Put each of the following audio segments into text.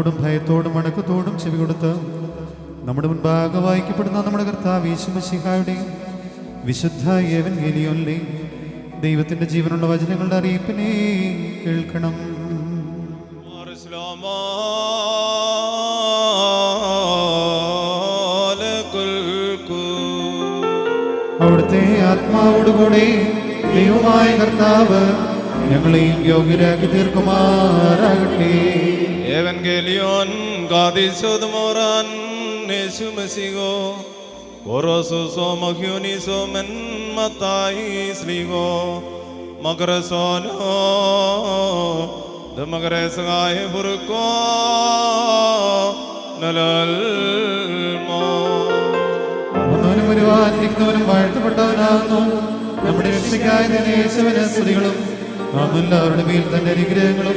ബഹുമാനത്തോടും ഭയത്തോടും വണക്കത്തോടും ചെവി കൊടുത്ത് നമ്മുടെ മുൻപാകെ വായിക്കപ്പെടുന്ന നമ്മുടെ കർത്താവ് യേശുമശിഹായുടെയും വിശുദ്ധ ഏവൻ ഗലിയൊല്ലേ ദൈവത്തിന്റെ ജീവനുള്ള വചനങ്ങളുടെ അറിയിപ്പിനെ കേൾക്കണം. അവിടുത്തെ ആത്മാവോടുകൂടി ദൈവമായ കർത്താവ് ഞങ്ങളെയും യോഗ്യരാക്കി തീർക്കുമാറാകട്ടെ. Evangelion Gadisod Moran Nesumesigo Korosuso Magyuniso Men Matai Sligo Magrasono The Magresai Burko Nalalmo വരുവാനിരിക്കുന്നവനും വാഴ്ത്തപ്പെട്ടവനാകുന്നു നമ്മുടെ രക്ഷയ്ക്കായ യേശുവിന് സ്തുതികളും നാം എല്ലാവരുടെ മേൽ തന്റെ അനുഗ്രഹങ്ങളും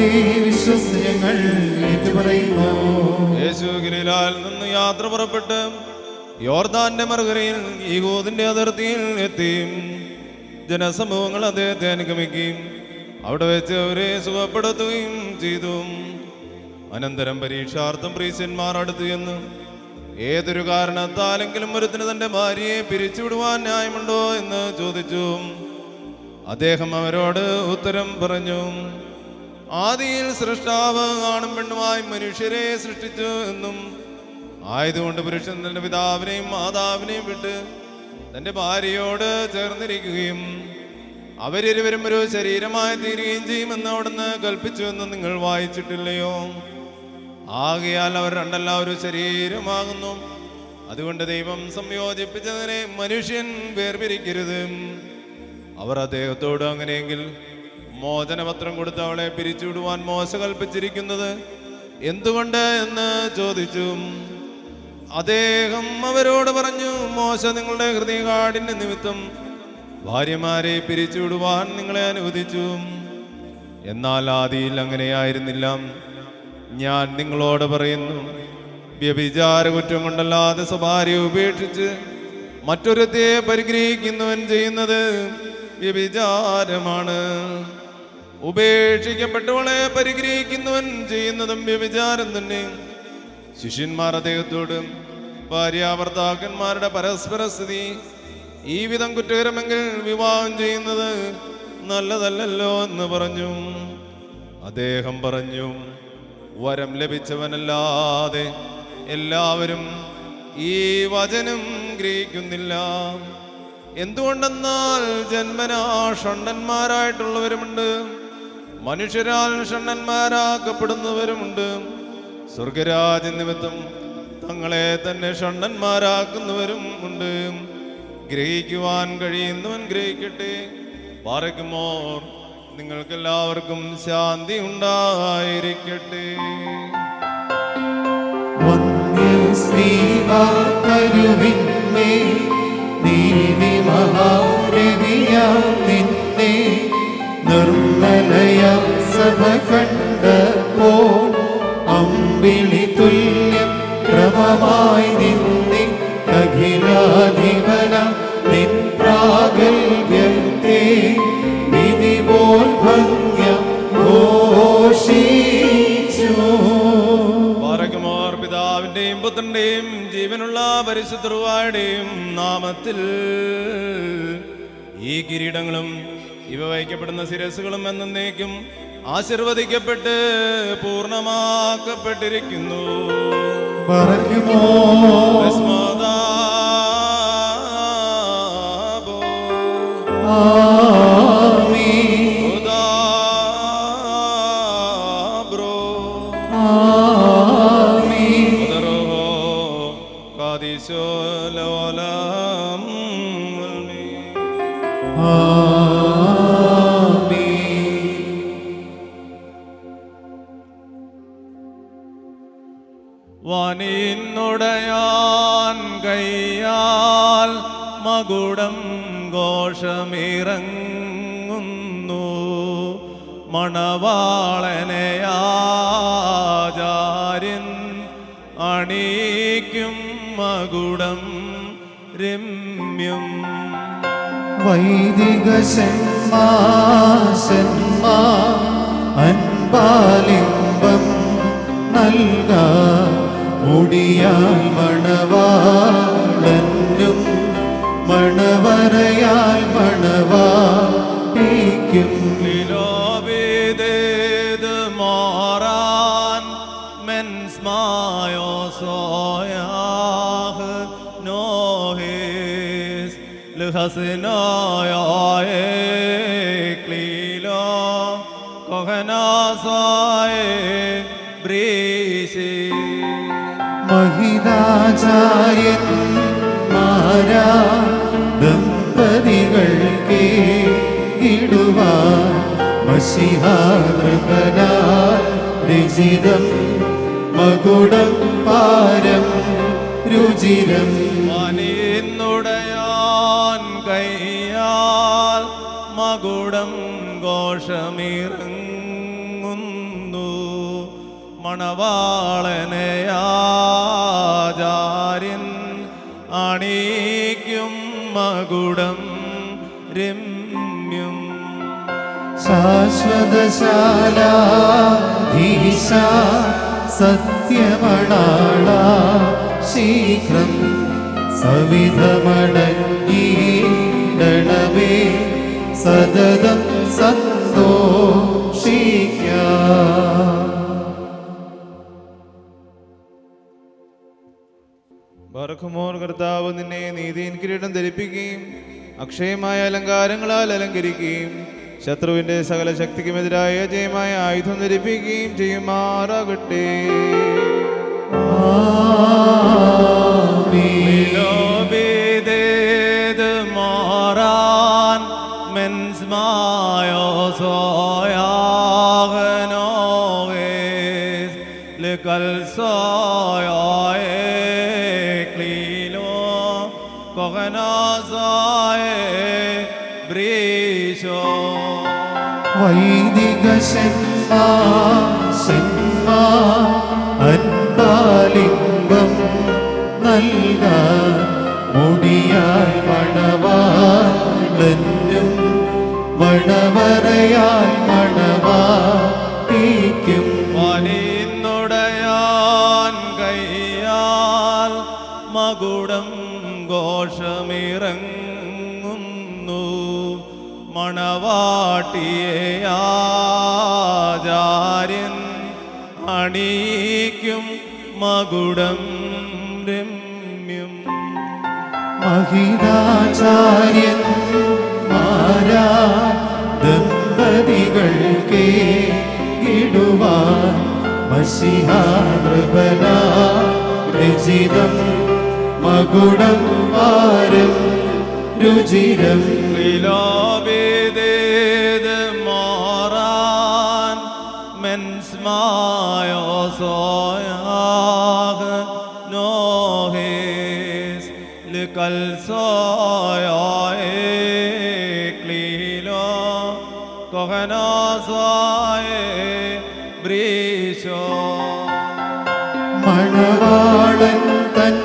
അങ്ങനെ വിശ്വസിച്ച് ഞങ്ങൾ ഏറ്റുപറയുന്നു യേശുഗിരിലാൽ നിന്ന് യാത്ര പുറപ്പെട്ട് യോർദാന്റെ മറുകരയിൽ യഹൂദിന്റെ അതിർത്തിയിൽ എത്തി. ജനസമൂഹങ്ങൾ അദ്ദേഹത്തെ അനുഗമിക്കുകയും അവിടെ വെച്ച് അവരെ സുഖപ്പെടുത്തുകയും ചെയ്തു. അനന്തരം പരീക്ഷാർത്ഥം പ്രീശന്മാർ അടുത്തു എന്ന് ഏതൊരു കാരണത്താലെങ്കിലും ഒരുത്തിന് തന്റെ ഭാര്യയെ പിരിച്ചുവിടുവാൻ ന്യായമുണ്ടോ എന്ന് ചോദിച്ചു. അദ്ദേഹം അവരോട് ഉത്തരം പറഞ്ഞു. ആദിയിൽ സൃഷ്ടാവ് കാണും പെണ്ണുമായി മനുഷ്യരെ സൃഷ്ടിച്ചു എന്നും ആയതുകൊണ്ട് പുരുഷൻ തന്റെ പിതാവിനെയും മാതാവിനെയും വിട്ട് തന്റെ ഭാര്യയോട് ചേർന്നിരിക്കുകയും അവരിരുവരും ഒരു ശരീരമായി തീരുകയും ചെയ്യുമെന്ന് അവിടുന്ന് കൽപ്പിച്ചു എന്ന് നിങ്ങൾ വായിച്ചിട്ടില്ലയോ? ആകയാൽ അവർ രണ്ടല്ല ഒരു ശരീരമാകുന്നു. അതുകൊണ്ട് ദൈവം സംയോജിപ്പിച്ചതിനെ മനുഷ്യൻ വേർപിരിക്കരുത്. അവർ അദ്ദേഹത്തോട് അങ്ങനെയെങ്കിൽ മോചനപത്രം കൊടുത്ത് അവളെ പിരിച്ചുവിടുവാൻ മോശ കൽപ്പിച്ചിരിക്കുന്നത് എന്തുകൊണ്ട് എന്ന് ചോദിച്ചു. അദ്ദേഹം അവരോട് പറഞ്ഞു മോശ നിങ്ങളുടെ ഹൃദയകാഠിന്യ നിമിത്തം ഭാര്യമാരെ പിരിച്ചുവിടുവാൻ നിങ്ങളെ അനുവദിച്ചു. എന്നാൽ ആദിയിൽ അങ്ങനെയായിരുന്നില്ല. ഞാൻ നിങ്ങളോട് പറയുന്നു വ്യഭിചാര കുറ്റം കൊണ്ടല്ലാതെ സ്വഭാര്യ ഉപേക്ഷിച്ച് മറ്റൊരുത്തെ പരിഗ്രഹിക്കുന്നവൻ ചെയ്യുന്നത് വ്യഭിചാരമാണ്. ഉപേക്ഷിക്കപ്പെട്ടവളെ പരിഗ്രഹിക്കുന്നവൻ ചെയ്യുന്നതും വ്യഭിചാരം തന്നെ. ശിഷ്യന്മാർ അദ്ദേഹത്തോട് ഭാര്യാഭർത്താക്കന്മാരുടെ പരസ്പര സ്ഥിതി ഈ വിധം കുറ്റകരമെങ്കിൽ വിവാഹം ചെയ്യുന്നത് നല്ലതല്ലല്ലോ എന്ന് പറഞ്ഞു. അദ്ദേഹം പറഞ്ഞു വരം ലഭിച്ചവനല്ലാതെ എല്ലാവരും ഈ വചനം ഗ്രഹിക്കുന്നില്ല. എന്തുകൊണ്ടെന്നാൽ ജന്മനാ ഷണ്ടന്മാരായിട്ടുള്ളവരുമുണ്ട്. മനുഷ്യരാൽ ഷണ്ണന്മാരാക്കപ്പെടുന്നവരുമുണ്ട്. സ്വർഗരാജ നിമിത്തം തങ്ങളെ തന്നെ ഷണ്ണന്മാരാക്കുന്നവരും ഉണ്ട്. ഗ്രഹിക്കുവാൻ കഴിയുന്നവൻ ഗ്രഹിക്കട്ടെ. പാറയ്ക്കുമോർ നിങ്ങൾക്കെല്ലാവർക്കും ശാന്തി ഉണ്ടായിരിക്കട്ടെ. നീതി നിന്നെ നിർമ്മലയാം സഭ കണ്ടപ്പോ അമ്പിളി തുല്യം ക്രമമായി നിന്നി അഖിലാധിപന നിൻ പ്രാഗൽഭ്യത്തെ വിധി പിതാവിന്റെയും പുത്രന്റെയും ജീവനുള്ള പരിശുദ്ധ നാമത്തിൽ ഈ കിരീടങ്ങളും ഇവ വഹിക്കപ്പെടുന്ന ശിരസുകളും എന്നേക്കും ആശീർവദിക്കപ്പെട്ട് പൂർണമാക്കപ്പെട്ടിരിക്കുന്നു. പറയുമോ? ഭസ്മദാബോ വനിന്നുടയാൻ കയ്യാൽ മകുടം ഘോഷമിറങ്ങുന്നു. മണവാളനയാചാരിൻ അണീക്കും മകുടം രമ്യം. വൈദിക സെന്മാ സെന്മാ അൻപാലിംബം നൽകാം. മുടിയാൽ മണവാളനും മണവരയാൽ nohis Lhasnoja eklilo kohanasae brisi മഹിതാചാര്യൻ മാരാ ദമ്പതികൾക്ക് ഇടുവാൻ മഷിഹാതൃപന രചിതം. മകുടം പാരം രുചിരം. മനേന്നുടയാൻ കയ്യാൽ മകുടം ഘോഷമിറങ്ങുന്നു മണവാളനയാചാര്യൻ അണീക്കും മകുടം രമ്യം. ശാശ്വതശാല ഈശ സത്യമണാള ശീഘ്രം സവിധമടങ്ങീടണമേ സതതം സന്തോഷിക്കാം. ബർഖുമോർ കർത്താവ് നിന്നെ നീതിയിൻ കിരീടം ധരിപ്പിക്കുകയും അക്ഷയമായ അലങ്കാരങ്ങളാൽ അലങ്കരിക്കുകയും ശത്രുവിന്റെ സകല ശക്തിക്കുമെതിരായ ജയമായ ആയുധം ധരിപ്പിക്കുകയും ചെയ്യുമാറാകട്ടെ. മാറാൻ moran വൈദിക ശന്മാ ശന്മാ അൻപാലിംബം നൽക മുടിയാൽ മണവാളനും മണവരയാൽ മണവാട്ടിക്കും പനിന്നുടയാൻ കയ്യാൽ മകുടം ഘോഷമിറങ്ങുന്നു മണവാട്ടിയാചാര്യൻ അണീക്കും മകുടം രമ്യം. മഹിതാചാര്യൻ മാരാ ദമ്പതികൾക്കേ ഇടുവാൻ മഷിഹാനൃപന രചിതം. മകുടം വാരം രുചിരം. Lilobidet mens majo sojah nohis Lykal sojae klilo kohanasae brisho മണവാളൻ തൻ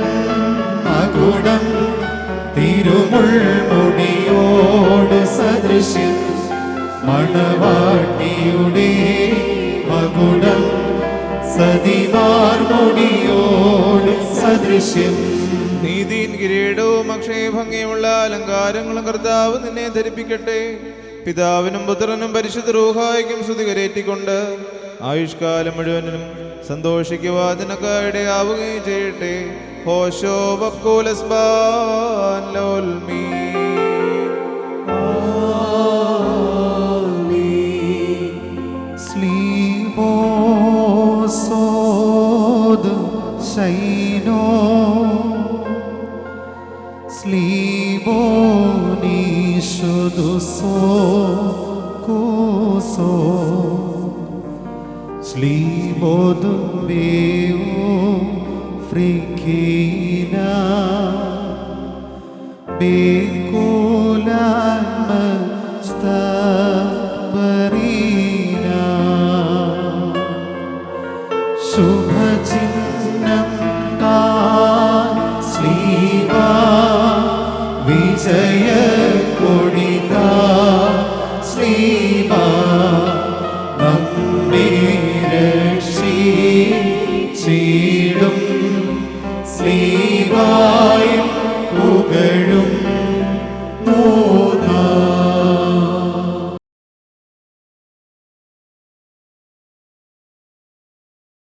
മകുടം തിരുമുൾമുടിയോട് സദൃശ്യം മണവാട്ടിയുടെ കർത്താവ് നിന്നെ ധരിപ്പിക്കട്ടെ. പിതാവിനും പുത്രനും പരിശുദ്ധ റൂഹായിക്കും സ്തുതികരേറ്റിക്കൊണ്ട് ആയുഷ്കാലം മുഴുവനും സന്തോഷിക്കുവാൻ ആവുകയും ചെയ്യട്ടെ. ശൈനോ be